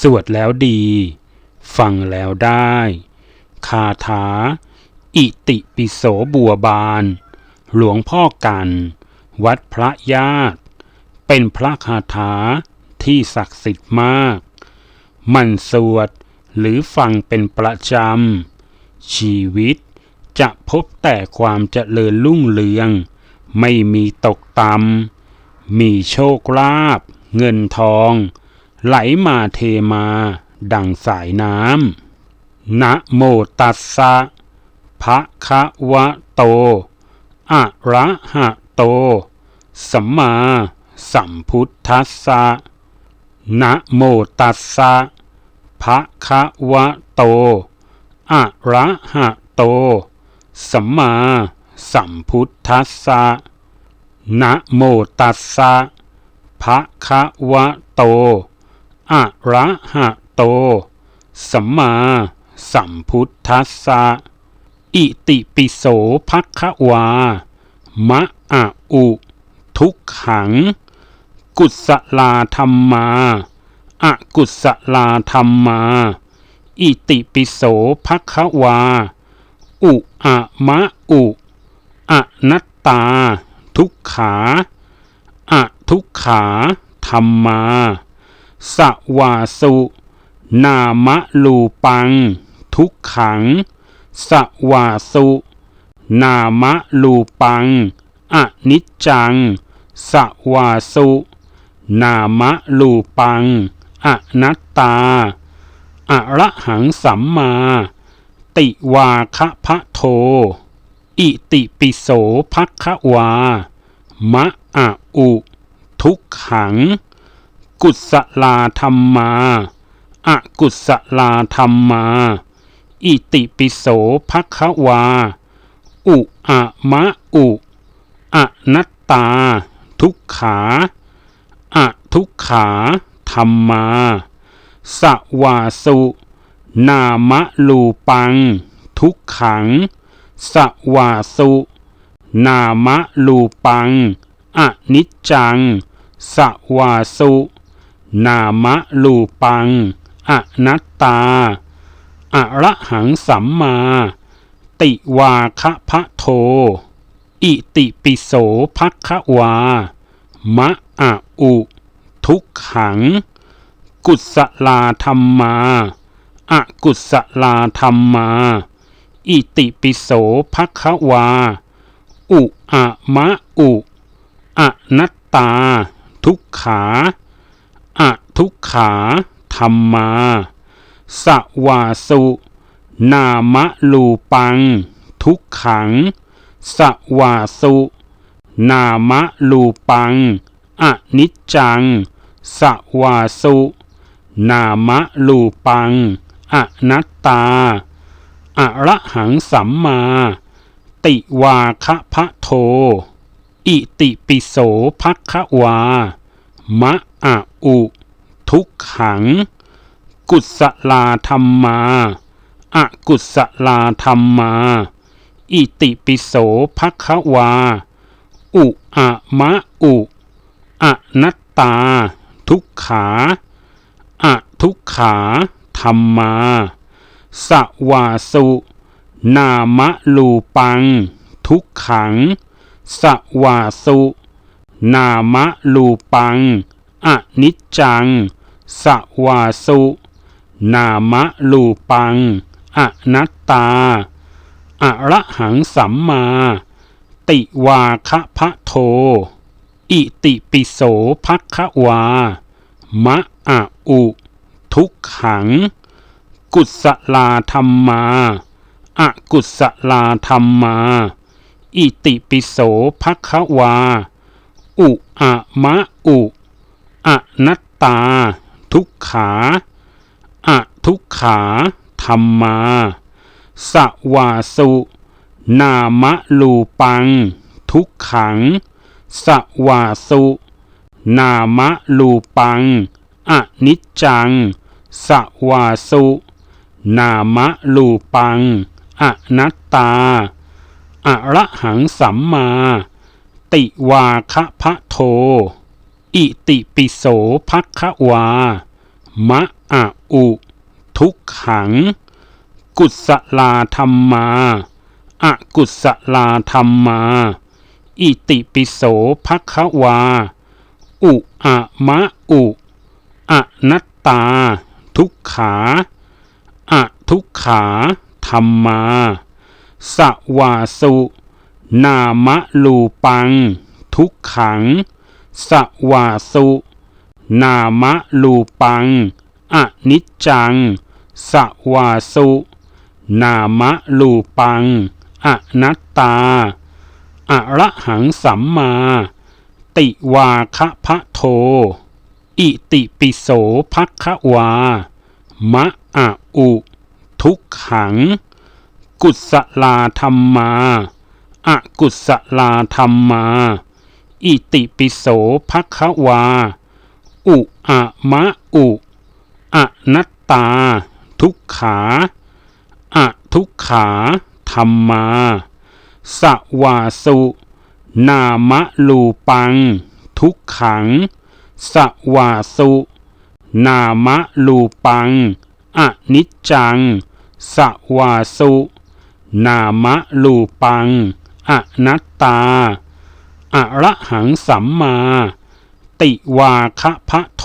สวดแล้วดี ฟังแล้วได้ คาถา อิติปิโสบัวบาน หลวงพ่อกัน วัดพระญาติ เป็นพระคาถาที่ศักดิ์สิทธิ์มาก มันสวดหรือฟังเป็นประจำ ชีวิตจะพบแต่ความเจริญรุ่งเรือง ไม่มีตกต่ำมีโชคลาภเงินทอง ไหลมาเทมา ดังสายน้ำนะโมตัสสะภะคะวะโต อะระหะโต สัมมาสัมพุทธัสสะนะโมตัสสะภะคะวะโต อะระหะโต สัมมาสัมพุทธัสสะนะโมตัสสะภะคะวะโต อะระหะโต สัมมาสัมพุทธัสสะ อิติปิโสภะคะวา มะอะอุ ทุกขัง กุศลาธรรมาอะกุศลาธรรมา อิติปิโสภะคะวา อุอะมะอุอะนัตตา ทุกขาอะทุกขาธรรมา สวาสุ นามะลูปัง ทุกขัง สวาสุ นามะลูปัง อนิจจัง สวาสุ นามะลูปัง อนัตตาอะระหังสัมมา ติวาคะพะโท อิติปิโสภะคะวามะอะอุ ทุกขัง กุศลาธรรมาอะกุศลาธรรมา อิติปิโสภะคะวา อุอะมะอุอะนัตตา ทุกขาอะทุกขาธรรมาสวาสุ นามะลูปัง ทุกขังสวาสุ นามะลูปังอนิจจังสวาสุ นามะลูปัง อนัตตาอะระหังสัมมา ติวาคะพะโท อิติปิโสภะคะวา มะอะอุ ทุกขัง กุศลาธรรมาอะกุศลาธรรมา อิติปิโสภะคะวา อุอะมะอุอะนัตตา ทุกขา อะทุกขาธรรมาสวาสุ นามะลูปัง ทุกขังสวาสุ นามะลูปัง อนิจจังสวาสุ นามะลูปัง อนัตตาอะระหังสัมมา ติวาคะพะโท อิติปิโสภะคะวามะอะ อุ ทุกขัง กุศลาธรรมาอะกุศลาธรรมา อิติปิโสภะคะวา อุอะมะอุอะนัตตา ทุกขาอะทุกขาธรรมา สวาสุ นามะลูปัง ทุกขัง สวาสุ นามะลูปัง อนิจจัง สวาสุ นามะลูปัง อนัตตาอะระหังสัมมา ติวาคะพะโท อิติปิโสภะคะวา มะอะอุ ทุกขัง กุศลาธรรมาอะกุศลาธรรมา อิติปิโสภะคะวา อุอะมะอุ อะนัตตา ทุกขาอะทุกขาธรรมา สวาสุ นามะลูปัง ทุกขัง สวาสุ นามะลูปัง อนิจจัง สวาสุ นามะลูปัง อนัตตาอะระหังสัมมา ติวาคะพะโท อิติปิโสภะคะวา มะอะอุ ทุกขัง กุศลาธรรมาอะกุศลาธรรมา อิติปิโสภควา อุอะมะอุอะนัตตา ทุกขาอะทุกขาธรรมา สวาสุ นามะลูปัง ทุกขัง สวาสุ นามะลูปัง อนิจจัง สวาสุ นามะลูปัง อนัตตาอะระหังสัมมา ติวาคะพะโท อิติปิโสภควา มะอะอุ ทุกขัง กุศลาธรรมาอะกุศลาธรรมา อิติปิโสภควา อุอะมะอุอะนัตตา ทุกขาอะทุกขาธรรมา สวาสุ นามะลูปัง ทุกขัง สวาสุ นามะลูปังอนิจจัง สวาสุ นามะลูปังอนัตตา อะระหังสัมมา ติวาคะพะโท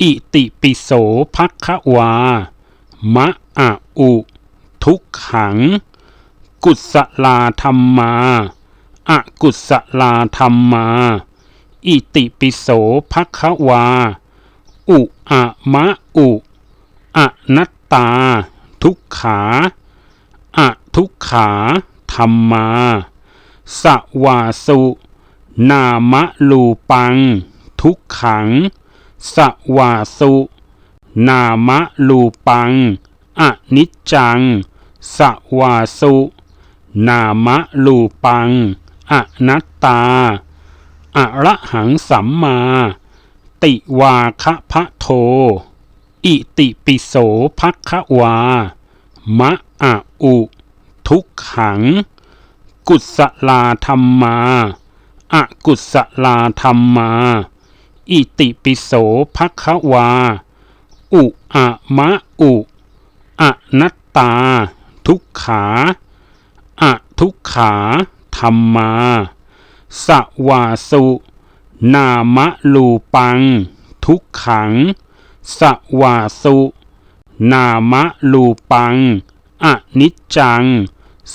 อิติปิโสภคะวา มะอะอุ ทุกขัง กุศลาธรรมาอะกุศลาธรรมา อิติปิโสภคะวา อุอะมะอุอะนัตตา ทุกขาอะทุกขาธรรมา สวาสุ นามะลูปัง ทุกขัง สวาสุ นามะลูปัง อนิจจัง สวาสุ นามะลูปัง อนัตตาอะระหังสัมมา ติวาคะพะโท อิติปิโสภความะอะอุ ทุกขัง กุศลาธรรมาอะกุศลาธรรมา อิติปิโสภควา อุอะมะอุอะนัตตา ทุกขาอะทุกขาธรรมา สวาสุ นามะลูปัง ทุกขัง สวาสุ นามะลูปังอนิจจัง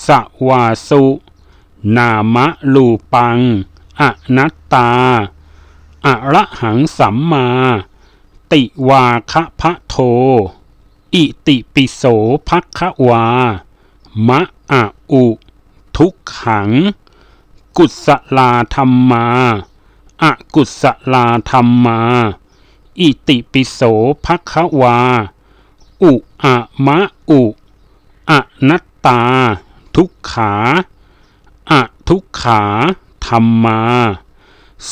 สวาสุ นามะลูปัง อนัตตาอะระหังสัมมา ติวาคะพะโท อิติปิโสภคะวา มะอะอุ ทุกขัง กุศลาธรรมาอะกุศลาธรรมา อิติปิโสภคะวา อุอะมะอุอะนัตตา ทุกขา อะทุกขาธรรมา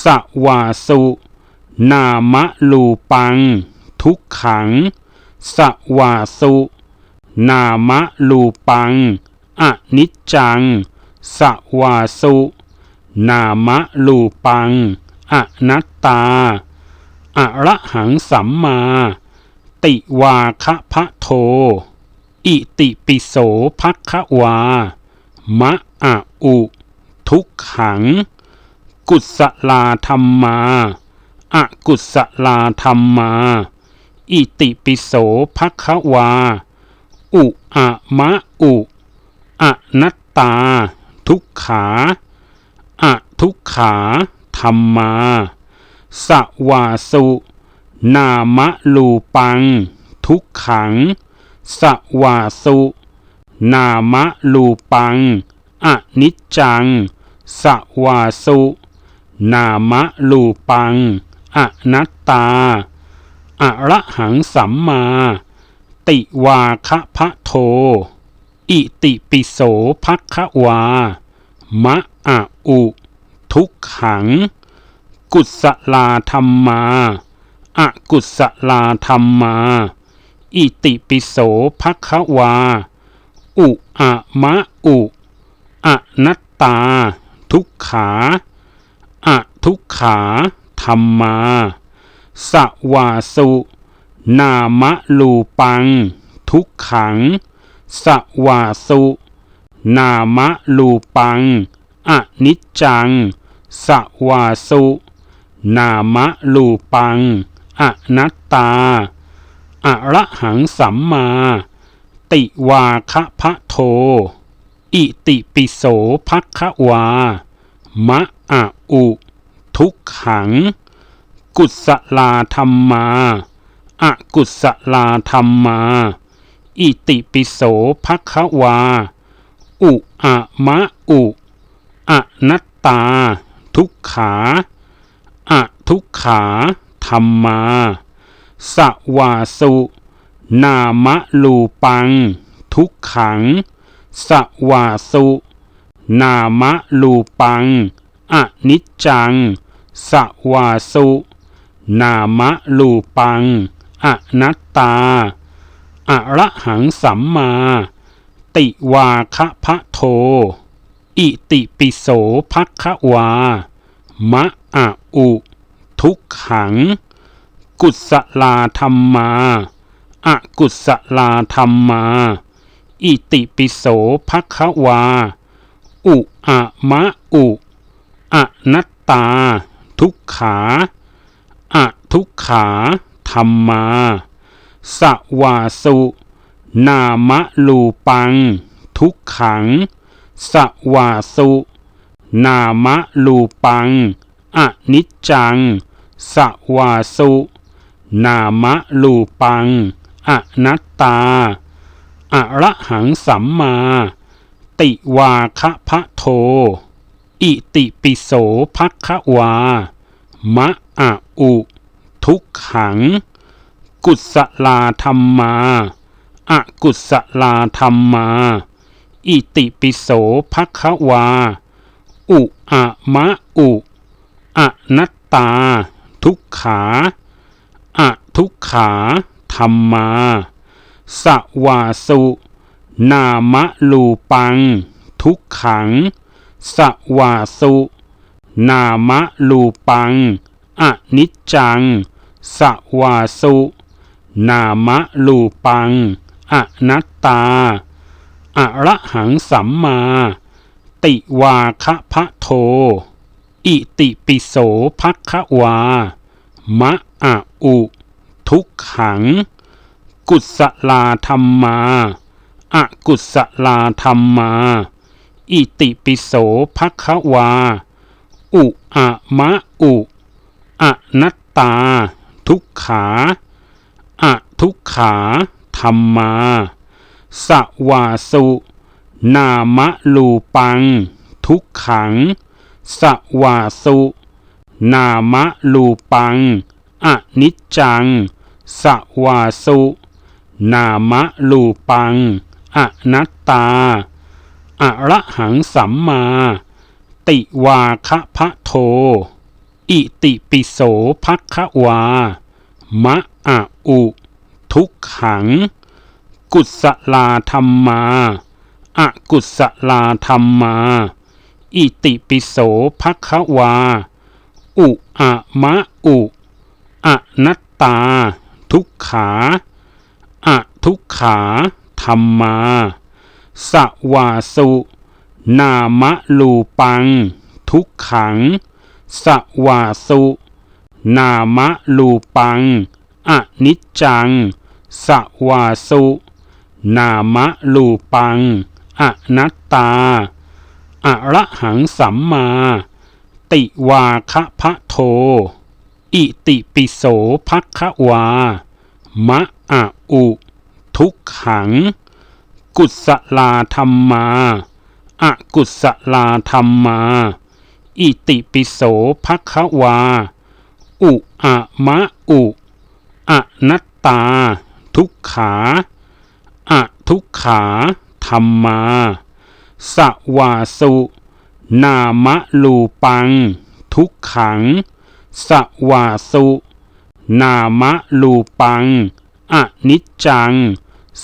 สวาสุ นามะลูปัง ทุกขัง สวาสุ นามะลูปัง อนิจจัง สวาสุ นามะลูปัง อนัตตาอะระหังสัมมา ติวาคะพะโท อิติปิโสภะความะอะ อุ ทุกขัง กุศลาธรรมาอะกุศลาธรรมา อิติปิโสภควา อุอะมะอุอะนัตตา ทุกขาอะทุกขาธรรมาสวาสุ นามะลูปัง ทุกขังสวาสุ นามะลูปัง อนิจจัง สวาสุ นามะลูปัง อนัตตาอะระหังสัมมา ติวาคะพะโท อิติปิโสภควา มะอะอุ ทุกขัง กุศลาธรรมาอะกุศลาธรรมา อิติปิโสภควา อุอะมะอุ อนัตตา ทุกขาอะทุกขาธรรมา สวาสุ นามะลูปัง ทุกขัง สวาสุ นามะลูปัง อนิจจัง สวาสุ นามะลูปัง อนัตตาอะระหังสัมมา ติวาคะพะโท อิติปิโสภควา มะอะอุ ทุกขัง กุศลาธรรมาอะกุศลาธรรมา อิติปิโสภควา อุอะมะอุอะนัตตา ทุกขาอะทุกขาธรรมา สวาสุ นามะลูปัง ทุกขัง สวาสุ นามะลูปัง อนิจจัง สวาสุ นามะลูปัง อนัตตาอะระหังสัมมา ติวาคะพะโท อิติปิโสภควา มะอะอุ ทุกขัง กุศลาธรรมาอกุศลาธรรมา อิติปิโสภควา อุอะมะอุอะนัตตา ทุกขาอะทุกขาธรรมา สวาสุ นามะลูปัง ทุกขัง สวาสุ นามะลูปังอนิจจัง สวาสุ นามะลูปังอนัตตา อะระหังสัมมา ติวาคะพะโท อิติปิโสภคะวา มะอะอุ ทุกขัง กุศลาธรรมาอกุศลาธรรมา อิติปิโสภคะวา อุอะมะอุอะนัตตา ทุกขาอะทุกขาธรรมา สวาสุ นามะลูปัง ทุกขัง สวาสุ นามะลูปัง อนิจจัง สวาสุ นามะลูปัง อนัตตาอะระหังสัมมา ติวาคะพะโท อิติปิโสภความะอะอุ ทุกขัง กุศลาธรรมาอกุศลาธรรมา อิติปิโสภควา อุอะมะอุอะนัตตา ทุกขาอะทุกขาธรรมาสวาสุ นามะลูปัง ทุกขังสวาสุ นามะลูปังอนิจจังสวาสุ นามะลูปัง อนัตตาอะระหังสัมมา ติวาคะพะโท อิติปิโสภควา มะอะอุ ทุกขัง กุศลาธรรมา อกุศลาธรรมา อิติปิโสภควา อุอะมะอุ อนัตตา ทุกขา อะทุกขาธรรมาสวาสุ นามะลูปัง ทุกขัง สวาสุ นามะลูปัง อนิจจัง สวาสุ นามะลูปัง อนัตตาอะระหังสัมมา ติวาคะพะโท อิติปิโสภะความะอะ อุ ทุกขัง กุศลาธรรมา อกุศลาธรรมา อิติปิโสภควา อุอะมะอุอะนัตตา ทุกขาอะทุกขาธรรมา สวาสุ นามะลูปัง ทุกขัง สวาสุ นามะลูปัง อนิจจัง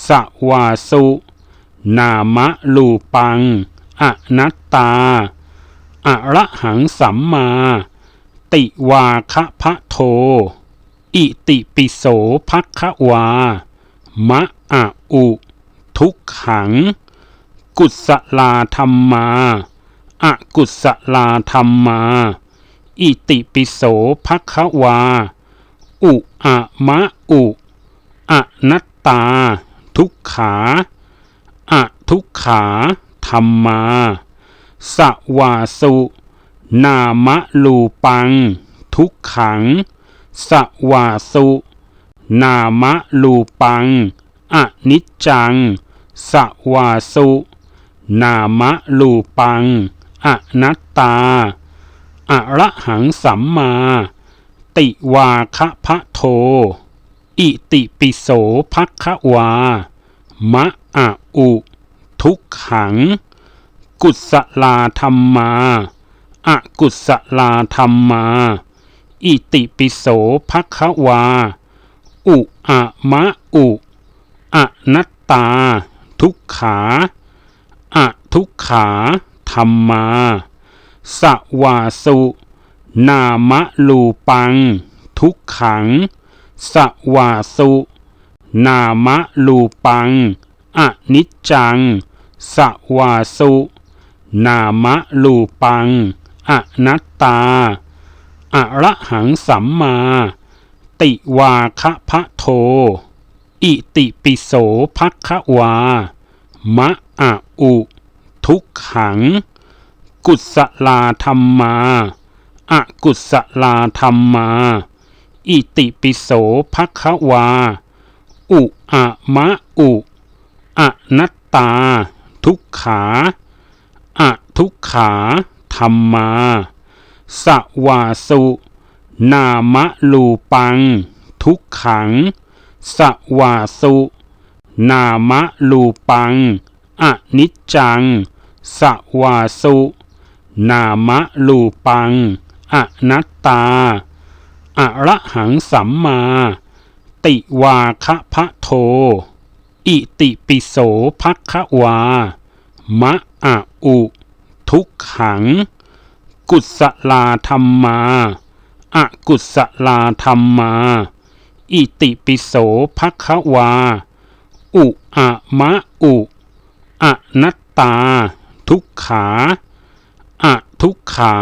สวาสุ นามะลูปัง อนัตตาอะระหังสัมมา ติวาคะพะโท อิติปิโสภควา มะอะอุ ทุกขัง กุศลาธรรมาอะกุศลาธรรมา อิติปิโสภควา อุอะมะอุ อะนัตตา ทุกขาอะทุกขาธรรมา สวาสุ นามะลูปัง ทุกขัง สวาสุ นามะลูปัง อนิจจัง สวาสุ นามะลูปัง อนัตตาอะระหังสัมมา ติวาคะพะโท อิติปิโสภควา มะอะอุ ทุกขัง กุศลาธรรมาอะกุศลาธรรมา อิติปิโสภควา อุอะมะอุอะนัตตา ทุกขาอะทุกขาธรรมา สวาสุ นามะลูปัง ทุกขัง สวาสุ นามะลูปัง อนิจจัง สวาสุ นามะลูปัง อนัตตาอะระหังสัมมา ติวาคะพะโท อิติปิโสภคะวา มะอะอุ ทุกขัง กุศลาธรรมาอะกุศลาธรรมา อิติปิโสภควา อุอะมะอุอะนัตตา ทุกขาอะทุกขาธรรมา สวาสุ นามะลูปัง ทุกขัง สวาสุ นามะลูปังอนิจจัง สวาสุ นามะลูปังอนัตตา อะระหังสัมมา ติวาคะพะโท อิติปิโสภควา มะอะอุ ทุกขัง กุศลาธรรมาอะกุศลาธรรมา อิติปิโสภควา อุอะมะอุอะนัตตา ทุกขาอะทุกขา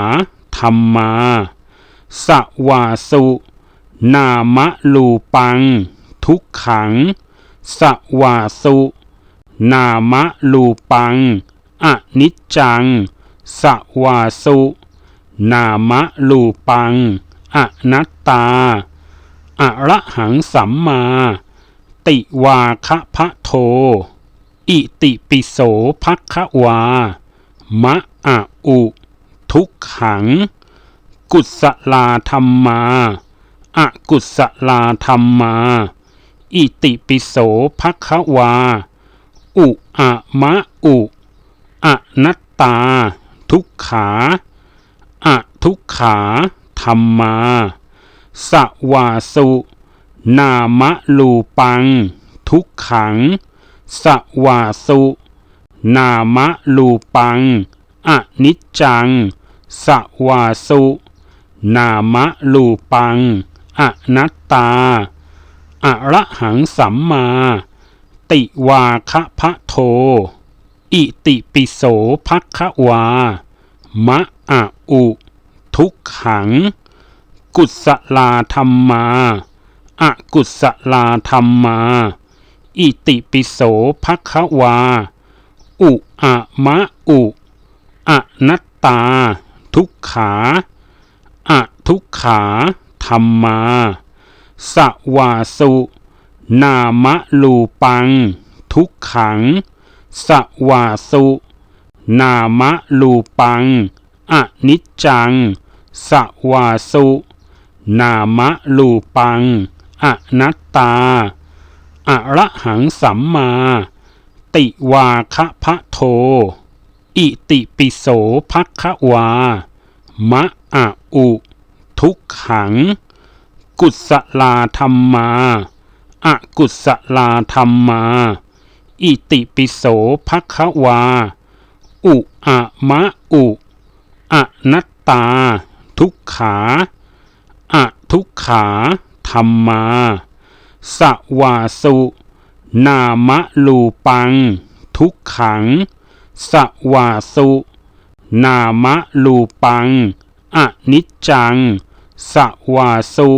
ธรรมา สวาสุ นามะลูปัง ทุกขัง สวาสุ นามะลูปัง อนิจจัง สวาสุ นามะลูปัง อนัตตาอะระหังสัมมา ติวาคะพะโท อิติปิโสภความะอะอุ ทุกขัง กุศลาธรรมาอะกุศลาธรรมา อิติปิโสภควา อุอะมะอุอะนัตตา ทุกขาอะทุกขาธรรมาสวาสุ นามะลูปัง ทุกขังสวาสุ นามะลูปังอนิจจังสวาสุ นามะลูปัง อนัตตาอะระหังสัมมา ติวาคะพะโท อิติปิโสภควา มะอะอุ ทุกขัง กุศลาธรรมาอะกุศลาธรรมา อิติปิโสภควา อุอะมะอุอะนัตตา ทุกขา อทุกขาธรรมา สวาสุ นามะลูปัง ทุกขัง สวาสุ นามะลูปัง อนิจจัง สวาสุ นามะลูปัง อนัตตาอะระหังสัมมา ติวาคะพะโท อิติปิโสภความะอะ อุทุกขัง กุศลาธรรมาอะกุศลาธรรมา อิติปิโสภควา อุอะมะอุอะนัตตา ทุกขาอะทุกขาธธรรมา สวาสุ นามะลูปัง ทุกขัง สวาสุ นามะลูปัง อนิจจัง สวาสุ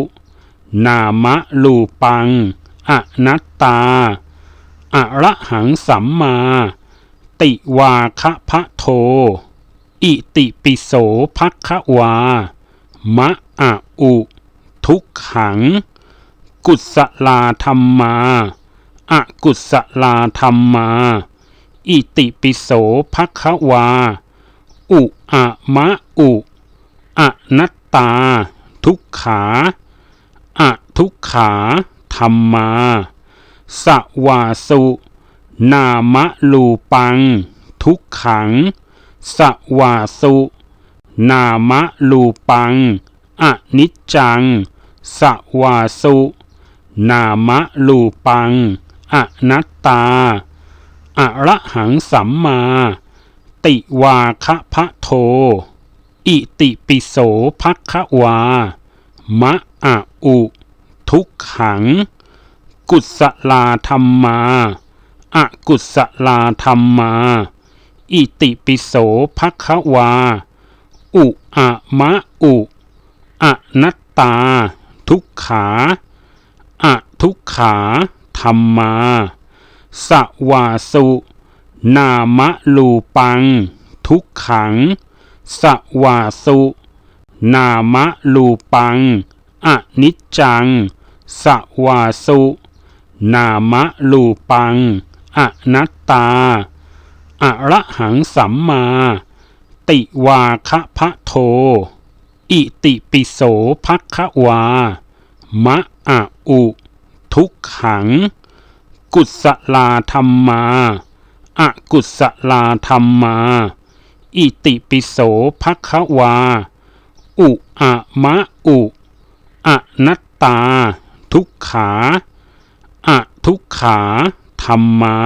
นามะลูปัง อนัตตา อระหังสัมมา ติวาคะพะโท อิติปิโสภคะวา มะอะอุ ทุกขัง กุศลาธรรมาอะกุศลาธรรมา อิติปิโสภคะวา อุอะมะอุ อนัตตา ทุกขาอะทุกขาธรรมา สวาสุ นามะลูปัง ทุกขัง สวาสุ นามะลูปัง อนิจจัง สวาสุ นามะลูปัง อนัตตา อระหังสัมมา ติวาคะพะโท อิติปิโสภควา มะอะอุ ทุกขัง กุศลาธรรมาอะกุศลาธรรมา อิติปิโสภควา อุอะมะอุอะนัตตา ทุกขาอะทุกขาธรรมา สวาสุ นามะลูปัง ทุกขัง สวาสุ นามะลูปัง อนิจจัง สวาสุ นามะลูปัง อนัตตา อระหังสัมมา ติวาคะพะโท อิติปิโสภควา มะอะอุ ทุกขัง กุศลาธรรมาอะกุศลาธรรมา อิติปิโสภควา อุอะมะอุอะนัตตา ทุกขาอะทุกขาธรรมา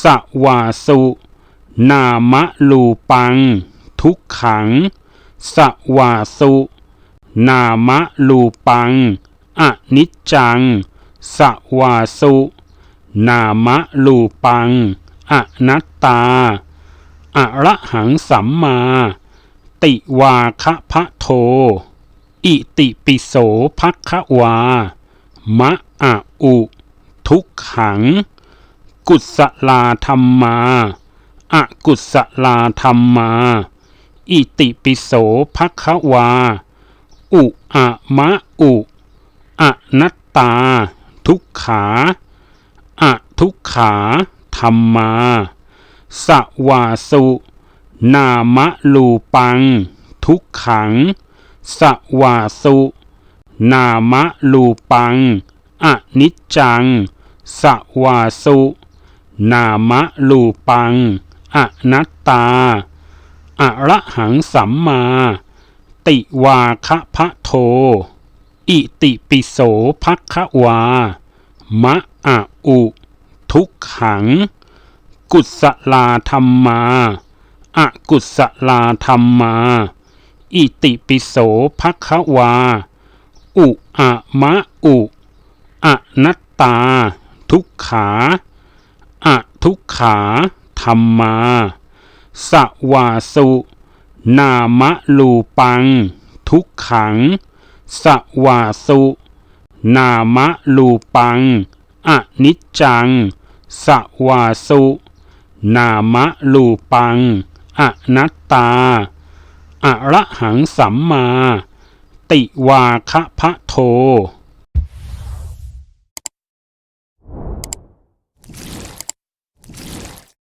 สวาสุ นามะลูปัง ทุกขัง สวาสุ นามะลูปังอนิจจัง สวาสุ นามะลูปังอนัตตา อระหังสัมมา ติวาคะพะโท อิติปิโสภควา มะอะอุ ทุกขัง กุศลาธรรมาอะกุศลาธรรมา อิติปิโสภควา อุอะมะอุอะนัตตา ทุกขาอะทุกขาธรรมา สวาสุ นามะลูปัง ทุกขัง สวาสุ นามะลูปัง อนิจจัง สวาสุ นามะลูปัง อนัตตา อระหังสัมมา ติวาคะพะโท อิติปิโสภความะอะอุ ทุกขัง กุศลาธรรมาอะกุศลาธรรมา อิติปิโสภควา อุอะมะอุอะนัตตา ทุกขาอะทุกขาธรรมา สวาสุ นามะลูปัง ทุกขัง สวาสุ นามะลูปังอนิจจัง สวาสุ นามะลูปัง อนัตตา อระหังสัมมา ติวาคะพะโท